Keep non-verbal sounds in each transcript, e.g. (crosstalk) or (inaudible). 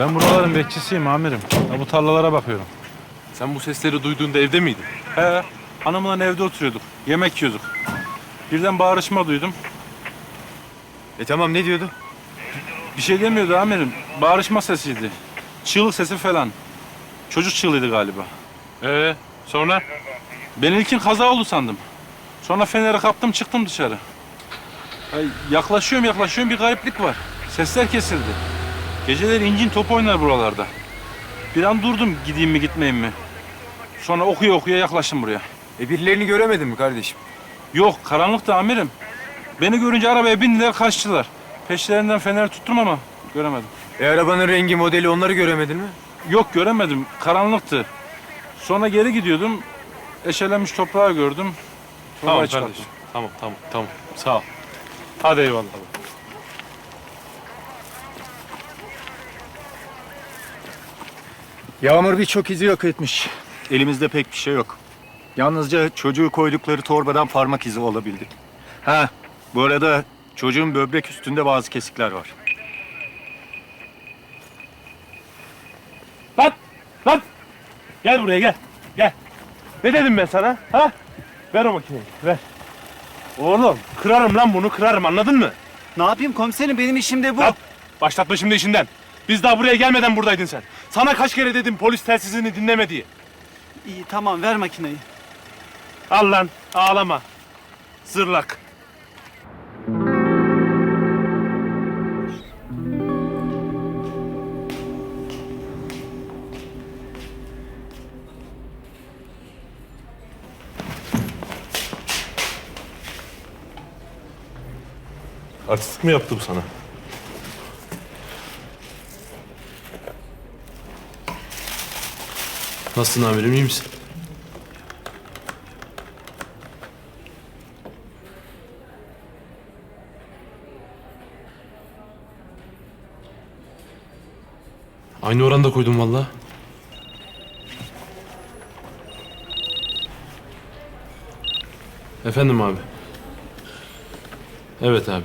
Ben buraların bekçisiyim amirim. Ya bu tarlalara bakıyorum. Sen bu sesleri duyduğunda evde miydin? He, hanımla evde oturuyorduk. Yemek yiyorduk. Birden bağırışma duydum. E tamam ne diyordu? Bir şey demiyordu amirim. Bağırışma sesiydi. Çığlık sesi falan. Çocuk çığlığıydı galiba. Ee, sonra? Ben ilkin kaza oldu sandım. Sonra feneri kaptım çıktım dışarı. Ay, yaklaşıyorum yaklaşıyorum bir gariplik var. Sesler kesildi. Geceleri incin top oynar buralarda. Bir an durdum gideyim mi gitmeyeyim mi. Sonra okuya okuya yaklaştım buraya. E birilerini göremedin mi kardeşim? Yok karanlıktı amirim. Beni görünce arabaya bindiler kaçtılar. Peşlerinden fener tuttum ama göremedim. E arabanın rengi modeli onları göremedin mi? Yok göremedim karanlıktı. Sonra geri gidiyordum. Eşelenmiş toprağı gördüm. Tamam kardeşim. Tamam, tamam, tamam. Sağ ol. Hadi eyvallah. Yağmur birçok izi yok etmiş. Elimizde pek bir şey yok. Yalnızca çocuğu koydukları torbadan parmak izi olabildi. Ha, bu arada çocuğun böbrek üstünde bazı kesikler var. Lan! Lan! Gel buraya gel. Gel. Ne dedim ben sana? Ha? Ver o makineyi. Ver. Oğlum kırarım lan bunu kırarım anladın mı? Ne yapayım komiserim benim işim de bu. Lan! Başlatma şimdi işinden. Biz daha buraya gelmeden buradaydın sen. Sana kaç kere dedim polis telsizini dinleme diye. İyi tamam ver makineyi. Al lan ağlama. Zırlak. Artistlik mi yaptı bu sana? Nasılsın amirim iyi misin? Aynı oranda koydum valla. Efendim abi. Evet abi.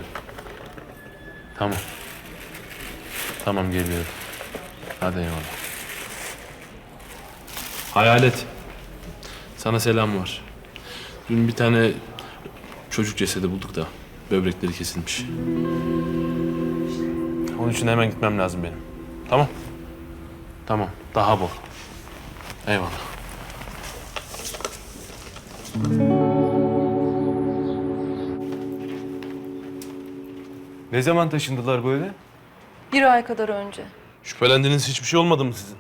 Tamam. Tamam geliyorum. Hadi eyvallah. Hayalet. Sana selam var. Dün bir tane çocuk cesedi bulduk da böbrekleri kesilmiş. Onun için hemen gitmem lazım benim. Tamam. Tamam. Daha bol. Eyvallah. Ne zaman taşındılar bu eve? Bir ay kadar önce. Şüphelendiğiniz hiçbir şey olmadı mı sizin?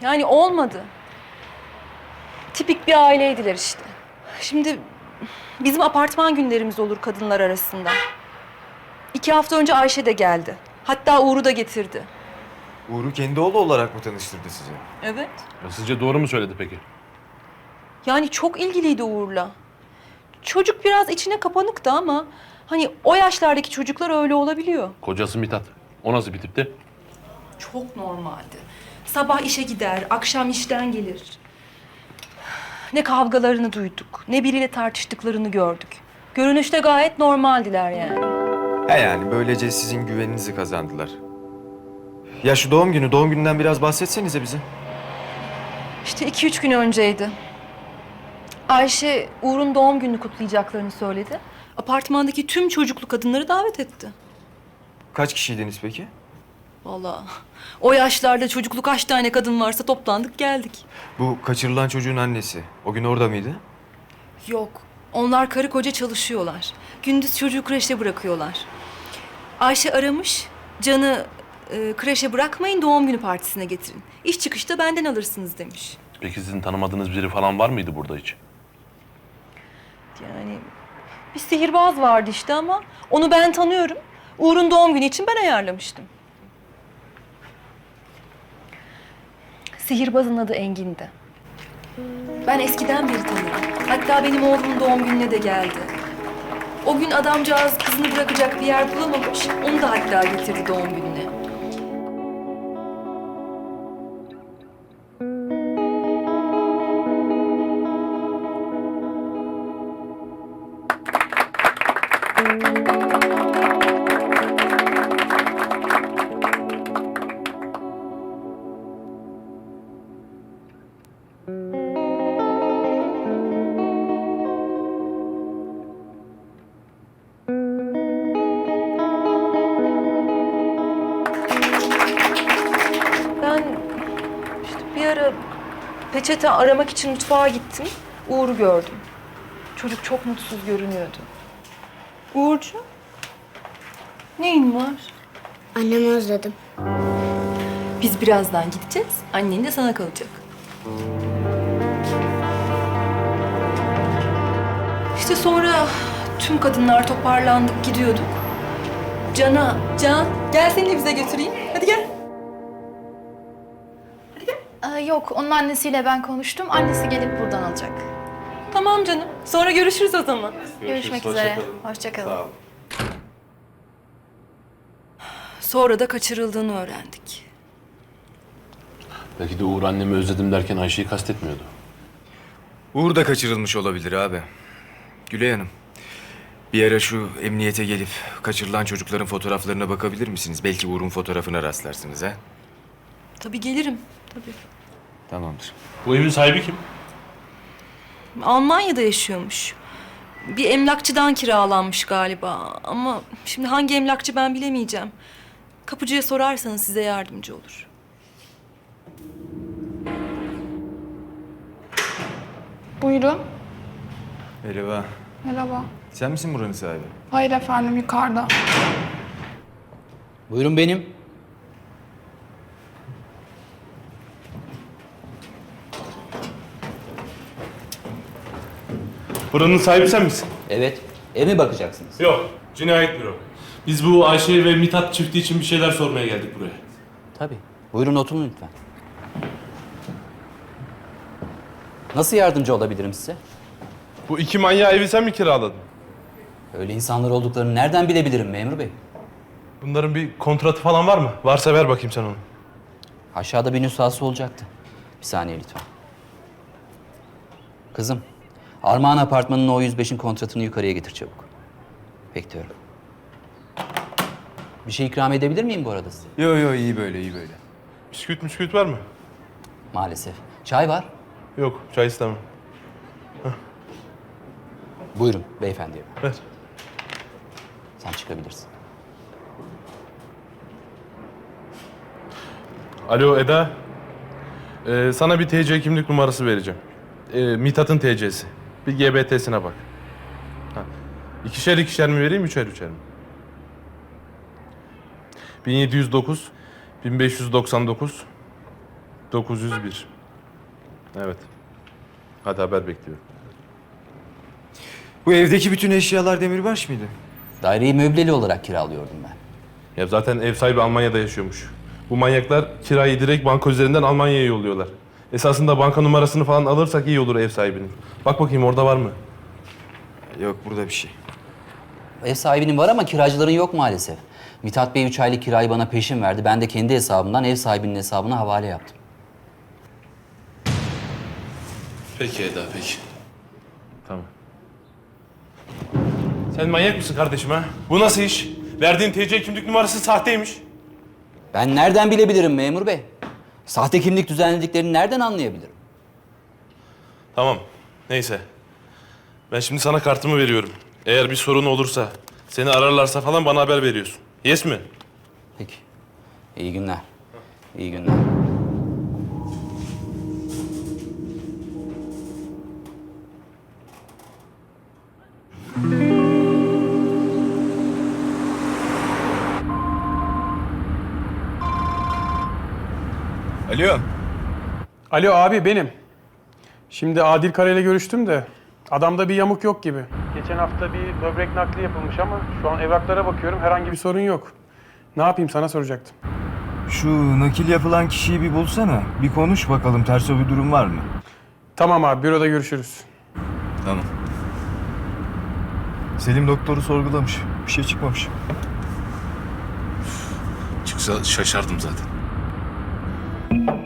Yani olmadı. Tipik bir aileydiler işte. Şimdi bizim apartman günlerimiz olur kadınlar arasında. İki hafta önce Ayşe de geldi. Hatta Uğur'u da getirdi. Uğur'u kendi oğlu olarak mı tanıştırdı sizi? Evet. Ya sizce doğru mu söyledi peki? Yani çok ilgiliydi Uğur'la. Çocuk biraz içine kapanıktı ama hani o yaşlardaki çocuklar öyle olabiliyor. Kocası Mithat. O nasıl bir tipti? Çok normaldi. Sabah işe gider, akşam işten gelir. Ne kavgalarını duyduk, ne biriyle tartıştıklarını gördük. Görünüşte gayet normaldiler yani. He yani böylece sizin güveninizi kazandılar. Ya şu doğum günü, doğum gününden biraz bahsetsenize bize. İşte iki üç gün önceydi. Ayşe Uğur'un doğum gününü kutlayacaklarını söyledi. Apartmandaki tüm çocuklu kadınları davet etti. Kaç kişiydiniz peki? Vallahi o yaşlarda çocuklu kaç tane kadın varsa toplandık geldik. Bu kaçırılan çocuğun annesi. O gün orada mıydı? Yok. Onlar karı koca çalışıyorlar. Gündüz çocuğu kreşe bırakıyorlar. Ayşe aramış. Can'ı e, kreşe bırakmayın doğum günü partisine getirin. İş çıkışta benden alırsınız demiş. Peki sizin tanımadığınız biri falan var mıydı burada hiç? Yani bir sihirbaz vardı işte ama onu ben tanıyorum. Uğur'un doğum günü için ben ayarlamıştım. Sihirbazın adı Engin'di. Ben eskiden beri tanırım. Hatta benim oğlumun doğum gününe de geldi. O gün adamcağız kızını bırakacak bir yer bulamamış. Onu da hatta getirdi doğum gününe. Peçete aramak için mutfağa gittim. Uğur'u gördüm. Çocuk çok mutsuz görünüyordu. Uğurcu? Neyin var? Annemi özledim. Biz birazdan gideceğiz. Annen de sana kalacak. İşte sonra tüm kadınlar toparlandık gidiyorduk. Can'a, Can gel seni de bize götüreyim. Hadi gel. Ee, yok, onun annesiyle ben konuştum. Annesi gelip buradan alacak. Tamam canım. Sonra görüşürüz o zaman. Görüşmek üzere. Hoşçakalın. Sonra da kaçırıldığını öğrendik. Belki de Uğur annemi özledim derken Ayşe'yi kastetmiyordu. Uğur da kaçırılmış olabilir abi. Gülay Hanım. Bir ara şu emniyete gelip kaçırılan çocukların fotoğraflarına bakabilir misiniz? Belki Uğur'un fotoğrafına rastlarsınız ha? Tabii gelirim. Tabii. Tamamdır. Bu evin sahibi kim? Almanya'da yaşıyormuş. Bir emlakçıdan kiralanmış galiba. Ama şimdi hangi emlakçı ben bilemeyeceğim. Kapıcıya sorarsanız size yardımcı olur. Buyurun. Merhaba. Merhaba. Sen misin buranın sahibi? Hayır efendim yukarıda. Buyurun benim. Buranın sahibi sen misin? Evet. Ev mi bakacaksınız? Yok, cinayet büro. Biz bu Ayşe ve Mithat çifti için bir şeyler sormaya geldik buraya. Tabii. Buyurun oturun lütfen. Nasıl yardımcı olabilirim size? Bu iki manyağı evi sen mi kiraladın? Öyle insanlar olduklarını nereden bilebilirim memur bey? Bunların bir kontratı falan var mı? Varsa ver bakayım sen onu. Aşağıda bir nüshası olacaktı. Bir saniye lütfen. Kızım, Armağan Apartmanı'nın o 105'in kontratını yukarıya getir çabuk. Bekliyorum. Bir şey ikram edebilir miyim bu arada size? Yo yo iyi böyle iyi böyle. Bisküvit bisküvit var mı? Maalesef. Çay var. Yok çay istemem. Buyurun beyefendiye. Ver. Sen çıkabilirsin. Alo Eda. Ee, sana bir TC kimlik numarası vereceğim. Ee, Mithat'ın TC'si. Bir GBT'sine bak. Ha. İkişer ikişer mi vereyim, üçer üçer mi? 1709, 1599, 901. Evet. Hadi haber bekliyorum. Bu evdeki bütün eşyalar demirbaş mıydı? Daireyi möbleli olarak kiralıyordum ben. Ya zaten ev sahibi Almanya'da yaşıyormuş. Bu manyaklar kirayı direkt banka üzerinden Almanya'ya yolluyorlar. Esasında banka numarasını falan alırsak iyi olur ev sahibinin. Bak bakayım orada var mı? Yok burada bir şey. Ev sahibinin var ama kiracıların yok maalesef. Mithat Bey 3 aylık kirayı bana peşin verdi. Ben de kendi hesabımdan ev sahibinin hesabına havale yaptım. Peki Eda, peki. Tamam. Sen manyak mısın kardeşim ha? Bu nasıl iş? Verdiğin TC kimlik numarası sahteymiş. Ben nereden bilebilirim memur bey? Sahte kimlik düzenlediklerini nereden anlayabilirim? Tamam. Neyse. Ben şimdi sana kartımı veriyorum. Eğer bir sorun olursa, seni ararlarsa falan bana haber veriyorsun. Yes mi? Peki. İyi günler. İyi günler. Alo. Alo abi benim. Şimdi Adil Kara ile görüştüm de adamda bir yamuk yok gibi. Geçen hafta bir böbrek nakli yapılmış ama şu an evraklara bakıyorum herhangi bir sorun yok. Ne yapayım sana soracaktım. Şu nakil yapılan kişiyi bir bulsana. Bir konuş bakalım ters bir durum var mı? Tamam abi büroda görüşürüz. Tamam. Selim doktoru sorgulamış. Bir şey çıkmamış. Çıksa şaşardım zaten. thank you.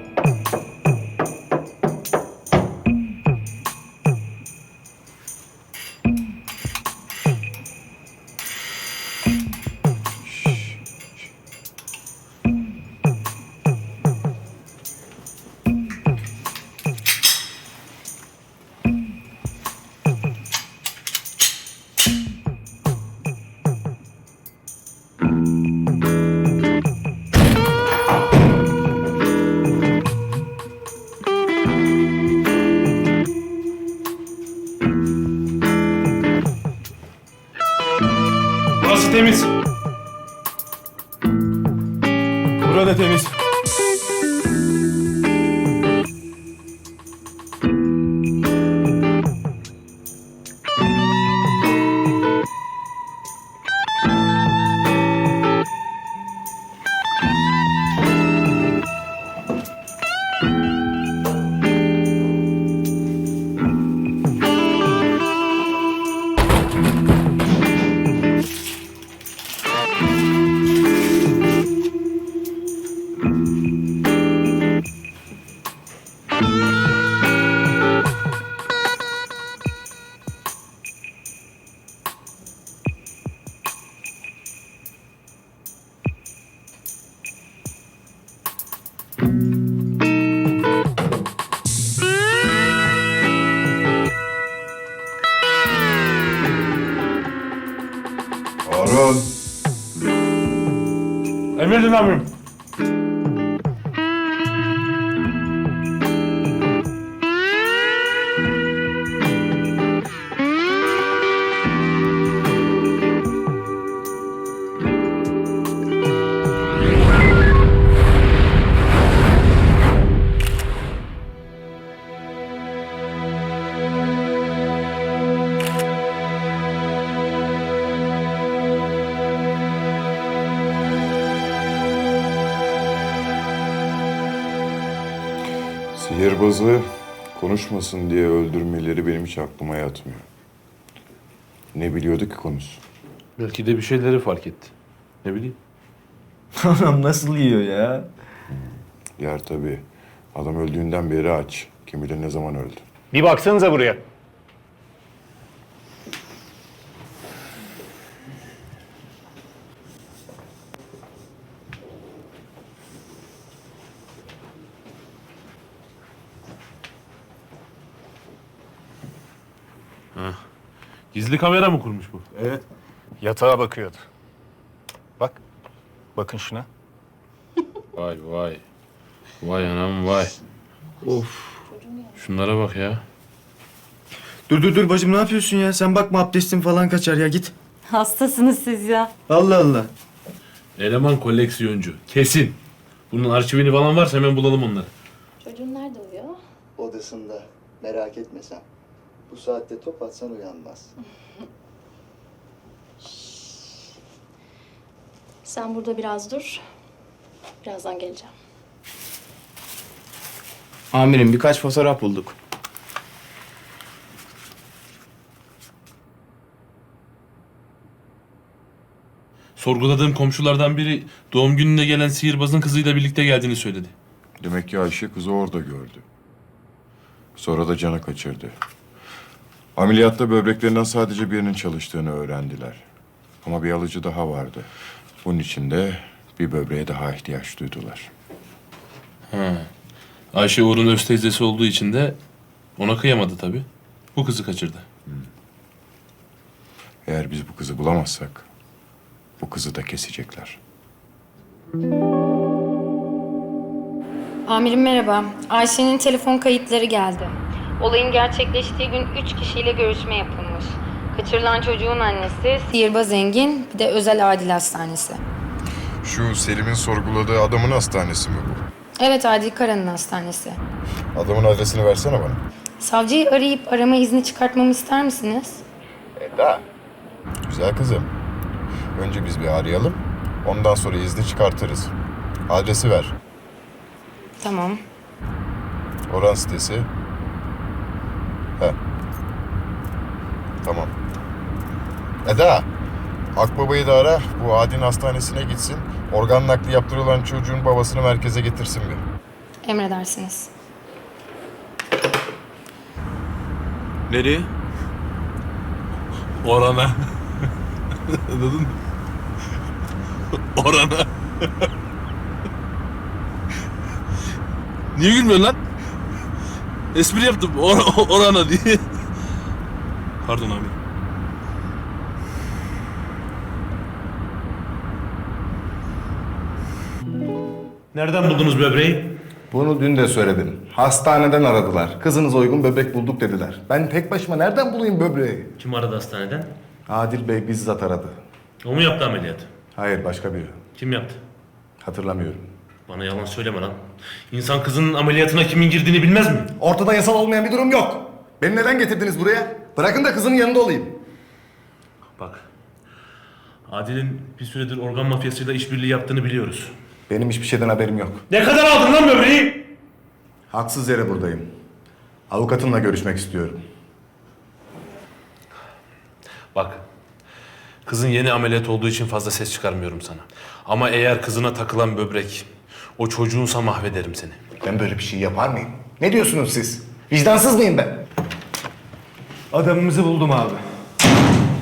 Sihirbazı konuşmasın diye öldürmeleri benim hiç aklıma yatmıyor. Ne biliyordu ki konusu? Belki de bir şeyleri fark etti. Ne bileyim. (laughs) Anam nasıl yiyor ya? Yer tabii. Adam öldüğünden beri aç. Kim bilir ne zaman öldü. Bir baksanıza buraya. Gizli kamera mı kurmuş bu? Evet. Yatağa bakıyordu. Bak. Bakın şuna. Vay vay. Vay anam vay. Of. Şunlara bak ya. Dur dur dur bacım ne yapıyorsun ya? Sen bakma abdestin falan kaçar ya git. Hastasınız siz ya. Allah Allah. Eleman koleksiyoncu. Kesin. Bunun arşivini falan varsa hemen bulalım onları. Çocuğun nerede uyuyor? Odasında. Merak etme sen. Bu saatte top atsan uyanmaz. Sen burada biraz dur. Birazdan geleceğim. Amirim birkaç fotoğraf bulduk. Sorguladığım komşulardan biri doğum gününe gelen sihirbazın kızıyla birlikte geldiğini söyledi. Demek ki Ayşe kızı orada gördü. Sonra da canı kaçırdı. Ameliyatta böbreklerinden sadece birinin çalıştığını öğrendiler. Ama bir alıcı daha vardı. Bunun için de bir böbreğe daha ihtiyaç duydular. Ayşe Uğur'un öz teyzesi olduğu için de ona kıyamadı tabii. Bu kızı kaçırdı. Eğer biz bu kızı bulamazsak bu kızı da kesecekler. Amirim merhaba. Ayşe'nin telefon kayıtları geldi. Olayın gerçekleştiği gün üç kişiyle görüşme yapılmış. Kaçırılan çocuğun annesi, sihirbaz Engin, bir de özel adil hastanesi. Şu Selim'in sorguladığı adamın hastanesi mi bu? Evet Adil Kara'nın hastanesi. Adamın adresini versene bana. Savcıyı arayıp arama izni çıkartmamı ister misiniz? Eda. Güzel kızım. Önce biz bir arayalım. Ondan sonra izni çıkartırız. Adresi ver. Tamam. Oran sitesi. He. Tamam. Eda. Akbaba'yı da ara. Bu Adin hastanesine gitsin. Organ nakli yaptırılan çocuğun babasını merkeze getirsin bir. Emredersiniz. Nereye? Orana. Anladın mı? Orana. Niye gülmüyorsun lan? Espri yaptım. Or orana diye. Pardon abi. Nereden buldunuz böbreği? Bunu dün de söyledim. Hastaneden aradılar. Kızınıza uygun böbrek bulduk dediler. Ben tek başıma nereden bulayım böbreği? Kim aradı hastaneden? Adil Bey bizzat aradı. O mu yaptı ameliyatı? Hayır başka biri. Kim yaptı? Hatırlamıyorum. Bana yalan söyleme lan. İnsan kızının ameliyatına kimin girdiğini bilmez mi? Ortada yasal olmayan bir durum yok. Beni neden getirdiniz buraya? Bırakın da kızın yanında olayım. Bak. Adil'in bir süredir organ mafyasıyla işbirliği yaptığını biliyoruz. Benim hiçbir şeyden haberim yok. Ne kadar aldın lan böbreği? Haksız yere buradayım. Avukatımla görüşmek istiyorum. Bak. Kızın yeni ameliyat olduğu için fazla ses çıkarmıyorum sana. Ama eğer kızına takılan böbrek o çocuğunsa mahvederim seni. Ben böyle bir şey yapar mıyım? Ne diyorsunuz siz? Vicdansız mıyım ben? Adamımızı buldum abi.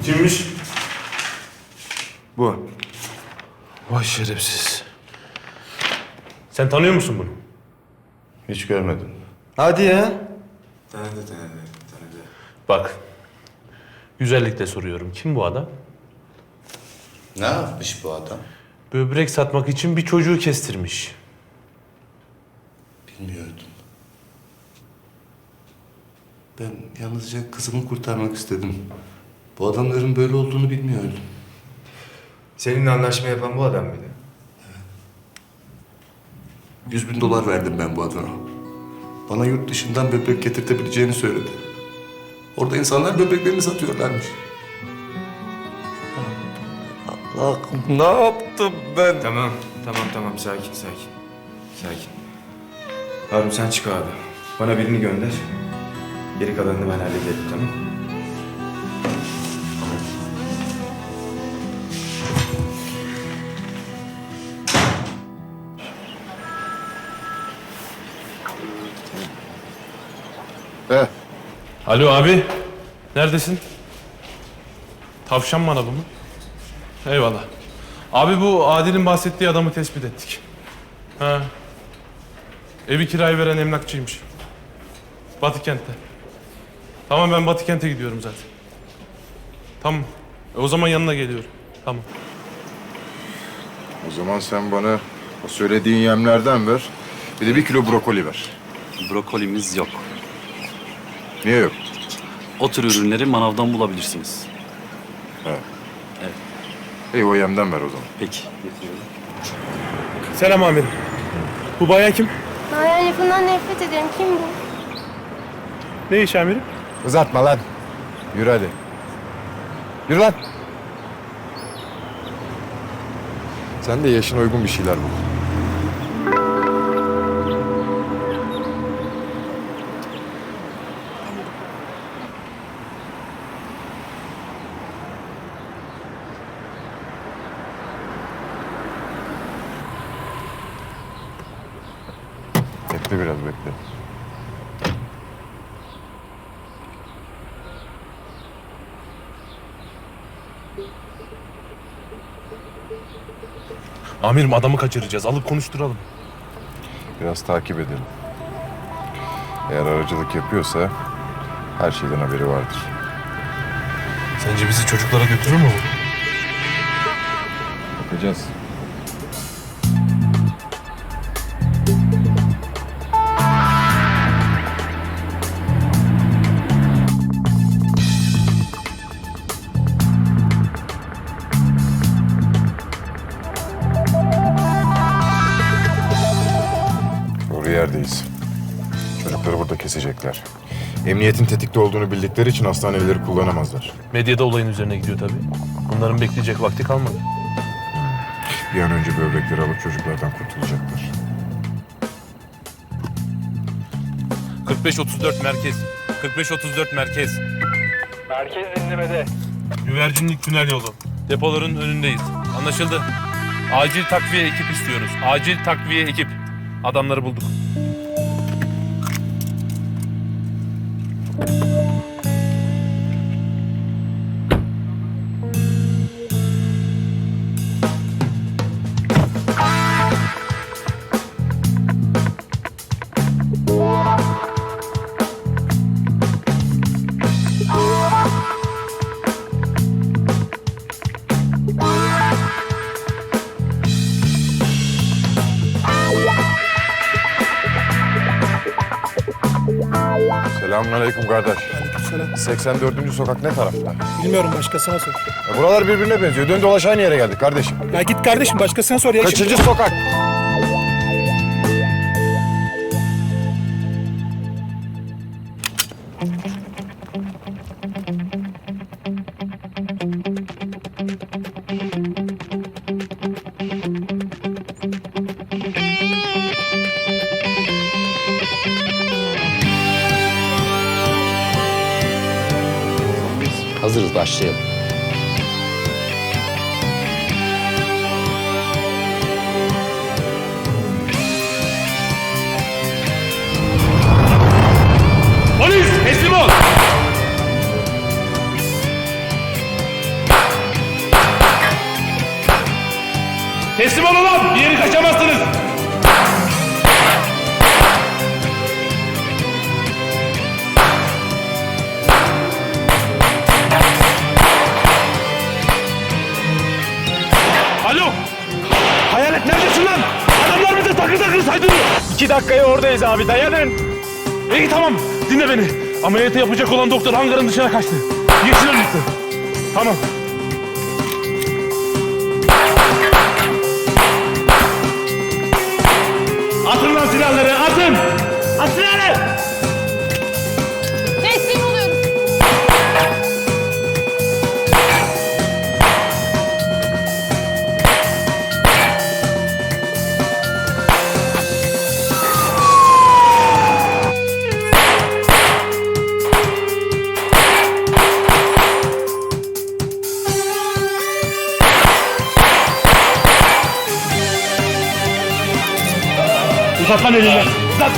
Kimmiş? Bu. Vay şerefsiz. Sen tanıyor musun bunu? Hiç görmedim. Hadi ya. Bak. Güzellikle soruyorum. Kim bu adam? Ne yapmış bu adam? Böbrek satmak için bir çocuğu kestirmiş. Bilmiyordum. Ben yalnızca kızımı kurtarmak istedim. Bu adamların böyle olduğunu bilmiyordum. Seninle anlaşma yapan bu adam mıydı? Yüz bin dolar verdim ben bu adama. Bana yurt dışından böbrek getirtebileceğini söyledi. Orada insanlar böbreklerini satıyorlarmış. Allah'ım ne yaptım ben? Tamam, tamam, tamam. Sakin, sakin. Sakin. Harun sen çık abi. Bana birini gönder. Geri kalanını ben hallederim, tamam mı? Eh, Alo abi. Neredesin? Tavşan mı bu mu? Eyvallah. Abi bu Adil'in bahsettiği adamı tespit ettik. Ha. Evi kiraya veren emlakçıymış. Batı kentte. Tamam ben Batı kente gidiyorum zaten. Tamam. E, o zaman yanına geliyorum. Tamam. o zaman sen bana o söylediğin yemlerden ver. Bir de bir kilo brokoli ver. Brokolimiz yok. Niye yok? O tür ürünleri manavdan bulabilirsiniz. İyi o yemden ver o zaman. Peki. Getiriyorum. Selam amirim. Bu bayan kim? Lafından nefret ederim. Kim bu? Ne iş amirim? Uzatma lan. Yürü hadi. Yürü lan. Sen de yaşına uygun bir şeyler bul. Bekle. Amirim adamı kaçıracağız. Alıp konuşturalım. Biraz takip edelim. Eğer aracılık yapıyorsa her şeyden haberi vardır. Sence bizi çocuklara götürür mü bu? Bakacağız. Burada kesecekler. Emniyetin tetikte olduğunu bildikleri için hastaneleri kullanamazlar. Medyada olayın üzerine gidiyor tabii. Bunların bekleyecek vakti kalmadı. Bir an önce böbrekleri alıp çocuklardan kurtulacaklar. 45-34 merkez. 45-34 merkez. Merkez dinlemede. Güvercinlik tünel yolu. Depoların önündeyiz. Anlaşıldı. Acil takviye ekip istiyoruz. Acil takviye ekip. Adamları bulduk. Bye. 84. sokak ne tarafta? Bilmiyorum başkasına sor. Ya buralar birbirine benziyor. Dön dolaş aynı yere geldik kardeşim. Ya git kardeşim başkasına sor ya. Kaçıncı Şimdi- sokak? Teslim olun lan. Bir yeri kaçamazsınız. Alo. Hayalet neredesin lan? Adamlar bize takır takır saydırıyor. İki dakikaya oradayız abi dayanın. İyi tamam dinle beni. Ameliyatı yapacak olan doktor hangarın dışına kaçtı. Yeşil önlüklü. Tamam. Uzat lan.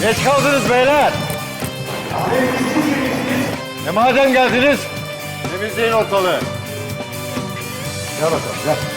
Geç kaldınız beyler. E madem geldiniz, temizleyin ortalığı. Gel bakalım, gel.